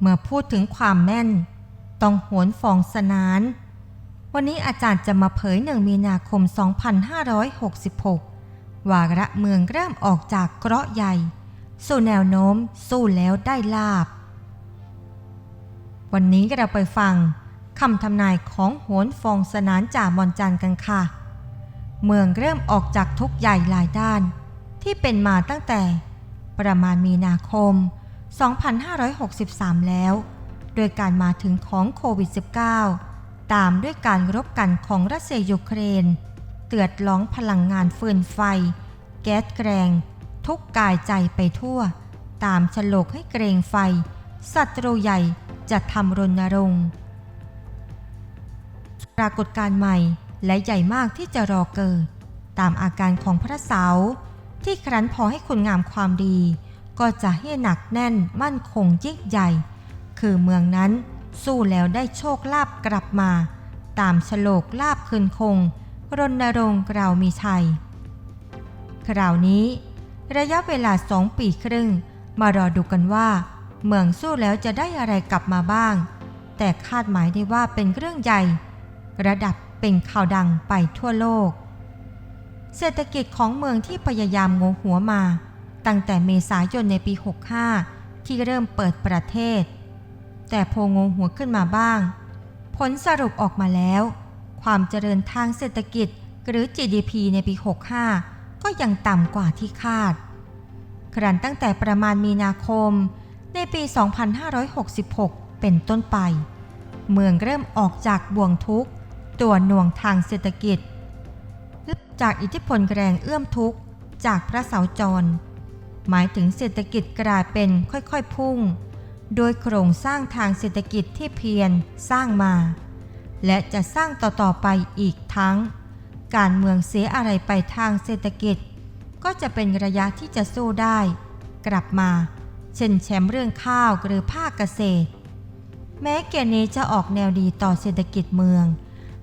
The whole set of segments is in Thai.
เมื่อพูดถึงความแม่น ต้องโหนฟองสนาน วันนี้อาจารย์จะมาเผยหนึ่งมีนาคม 2566 วาระเมืองเริ่มออกจากเกราะใหญ่ สู่แนวโน้มสู้แล้วได้ลาบ วันนี้เราไปฟังคำทำนายของโหนฟองสนานจ่ามอนจันกันค่ะ เมืองเริ่มออกจากทุกใหญ่หลายด้าน ที่เป็นมาตั้งแต่ประมาณมีนาคม 2563 แล้ว โดยการมาถึงของโควิด -19 ตามด้วยการรบกันของรัสเซียยูเครน เตือดร้องพลังงานฟืนไฟ แก๊สแกรง ทุกกายใจไปทั่ว ตามฉลกให้เกรงไฟ ศัตรูใหญ่จะทำรณรงค์ปรากฏการณ์ใหม่และใหญ่มากที่จะรอเกิด ตามอาการของพระเสาที่ครั้นพอให้คุณงามความดี ก็จะให้หนักแน่นมั่นคงยิ่งใหญ่ คือเมืองนั้นสู้แล้วได้โชคลาภกลับมา ตามฉลกลาบคืนคง รณรงค์เรามีชัย คราวนี้ ระยะเวลาสองปีครึ่ง มารอดูกันว่า เมืองสู้แล้วจะได้อะไรกลับมาบ้าง แต่คาดหมายได้ว่าเป็นเรื่องใหญ่ ระดับเป็นข่าวดังไปทั่วโลก เศรษฐกิจของเมืองที่พยายามงงหัวมา ตั้งแต่เมษายนในปี 65 ที่เริ่มเปิดประเทศ แต่โพงงหัวขึ้นมาบ้าง ผลสรุปออกมาแล้ว ความเจริญทางเศรษฐกิจหรือ GDP ในปี 65 ก็ยังต่ำกว่าที่คาด ครั้นตั้งแต่ประมาณมีนาคม ในปี 2566 เป็นต้นไป เมืองเริ่มออกจากบ่วงทุกข์ตัวหน่วงทางเศรษฐกิจ จากอิทธิพลแรงเอื้อมทุกข์จากพระเสาจร หมายถึงเศรษฐกิจกลายเป็นค่อยๆพุ่ง โดยโครงสร้างทางเศรษฐกิจที่เพียรสร้างมา และจะสร้างต่อๆไปอีกทั้ง การเมืองเสียอะไรไปทางเศรษฐกิจ ก็จะเป็นระยะที่จะสู้ได้ กลับมา เช่นแชมป์เรื่องข้าวหรือภาคเกษตร แม้เกณฑ์นี้จะออกแนวดีต่อเศรษฐกิจเมือง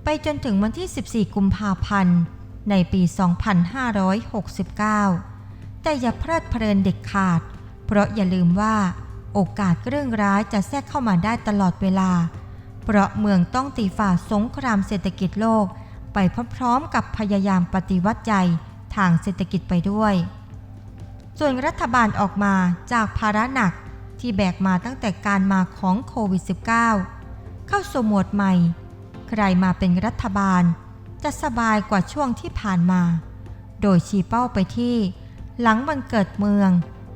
ไปจนถึงวันที่ 14 กุมภาพันธ์ในปี 2569 แต่อย่าเพลิดเพลินเด็ดขาด เพราะอย่าลืมว่า โอกาสเรื่องร้ายจะแทรกเข้ามาได้ตลอดเวลา เพราะเมืองต้องตีฝ่าสงครามเศรษฐกิจโลก ไปพร้อมๆกับพยายามปฏิวัติใหญ่ทางเศรษฐกิจไปด้วย ส่วนรัฐบาลออกมาจากภาระหนักที่แบกมาตั้งแต่การมาของโควิด -19 เข้าสู่หมดใหม่ ใครมาเป็นรัฐบาล จะสบายกว่าช่วงที่ผ่านมา โดยชี้เป้าไปที่ หลังวันเกิดเมือง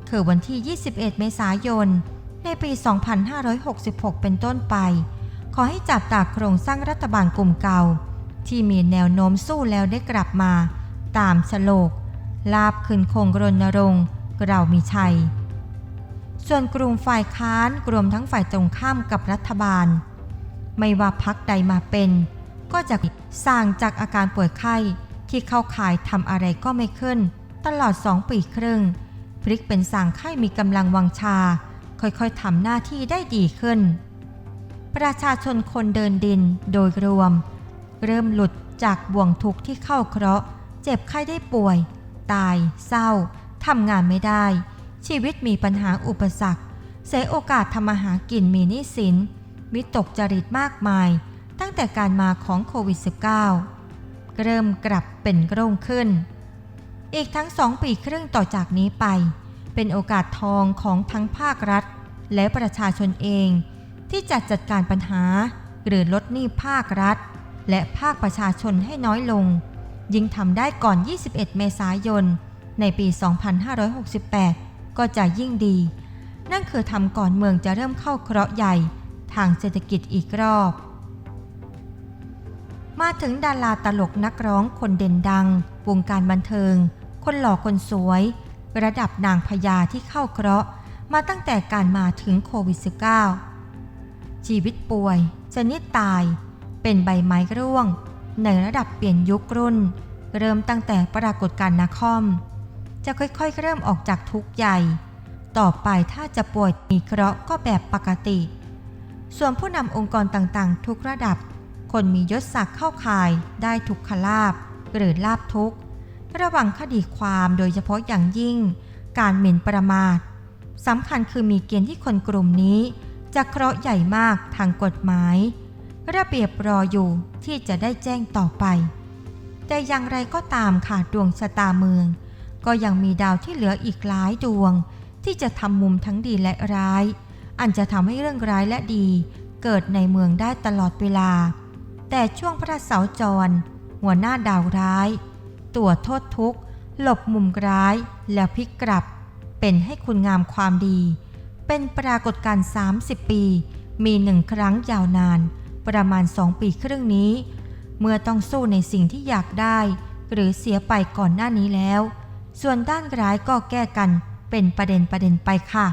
คือวันที่ 21 เมษายน ในปี 2566 เป็นต้นไป ขอให้จับตาโครงสร้างรัฐบาลกลุ่มเก่า ที่มีแนวโน้มสู้แล้วได้กลับมา ตามฉลก ลาบคืนคงรณรงค์เรามีชัย ส่วนกลุ่มฝ่ายค้านรวมทั้งฝ่ายตรงข้ามกับรัฐบาล ไม่ว่าพักใดมาเป็น ก็จะสร้างจากอาการป่วยไข้ที่เข้าข่ายทำอะไรก็ไม่ขึ้น ลอดสองปีครึ่งพลิกเป็นสั่งไข้มีกำลังวังชา ค่อยๆทำหน้าที่ได้ดีขึ้น ประชาชนคนเดินดินโดยรวม เริ่มหลุดจากบ่วงทุกข์ที่เข้าเคราะห์ เจ็บไข้ได้ป่วย ตาย เศร้าทำงานไม่ได้ ชีวิตมีปัญหาอุปสรรค เสียโอกาสทำมาหากินมีนี้สินวิตกจริตมากมาย ตั้งแต่การมาของโควิด -19 เริ่มกลับเป็นโร่งขึ้น อีกทั้งสองปีครึ่งต่อจากนี้ไป เป็นโอกาสทองของทั้งภาครัฐ และประชาชนเอง ที่จะจัดการปัญหา หรือลดหนี้ภาครัฐ และภาคประชาชนให้น้อยลง ยิ่งทำได้ก่อน 21 เมษายน ในปี 2568 ก็จะยิ่งดี นั่นคือทำก่อนเมืองจะเริ่มเข้าเคราะห์ใหญ่ทางเศรษฐกิจอีกรอบ มาถึงดาราตลกนักร้องคนเด่นดัง วงการบันเทิง คนหล่อคนสวย ระดับนางพญาที่เข้าเคราะห์มาตั้งแต่การมาถึงโควิด -19 ชีวิตป่วยชนิดตาย เป็นใบไม้ร่วง ในระดับเปลี่ยนยุครุ่น เริ่มตั้งแต่ปรากฏการณ์นาคอม จะค่อยๆ เริ่มออกจากทุกข์ใหญ่ ต่อไปถ้าจะป่วยมีเคราะห์ก็แบบปกติ ส่วนผู้นำองค์กรต่างๆ ทุกระดับ คนมียศศักดิ์เข้าข่ายได้ทุกขลาบหรือลาบทุกข์ ระวังคดีความโดยเฉพาะอย่างยิ่ง การหมิ่นประมาทสำคัญคือมีเกณฑ์ที่คนกลุ่มนี้ จะเคราะห์ใหญ่มากทางกฎหมาย ระเบียบรออยู่ที่จะได้แจ้งต่อไป แต่อย่างไรก็ตามค่ะดวงชะตาเมือง ก็ยังมีดาวที่เหลืออีกหลายดวง ที่จะทำมุมทั้งดีและร้าย อันจะทำให้เรื่องร้ายและดี เกิดในเมืองได้ตลอดเวลา แต่ช่วงพระเสาจร หัวหน้าดาวร้าย ตัวโทษทุกข์ หลบมุมร้ายแล้วพลิกกลับ เป็นให้คุณงามความดี เป็นปรากฏการณ์30 ปี มีหนึ่งครั้งยาวนาน ประมาณ2ปีครึ่งนี้ เมื่อต้องสู้ในสิ่งที่อยากได้ หรือเสียไปก่อนหน้านี้แล้ว ส่วนด้านร้ายก็แก้กันเป็นประเด็นประเด็นไปค่ะ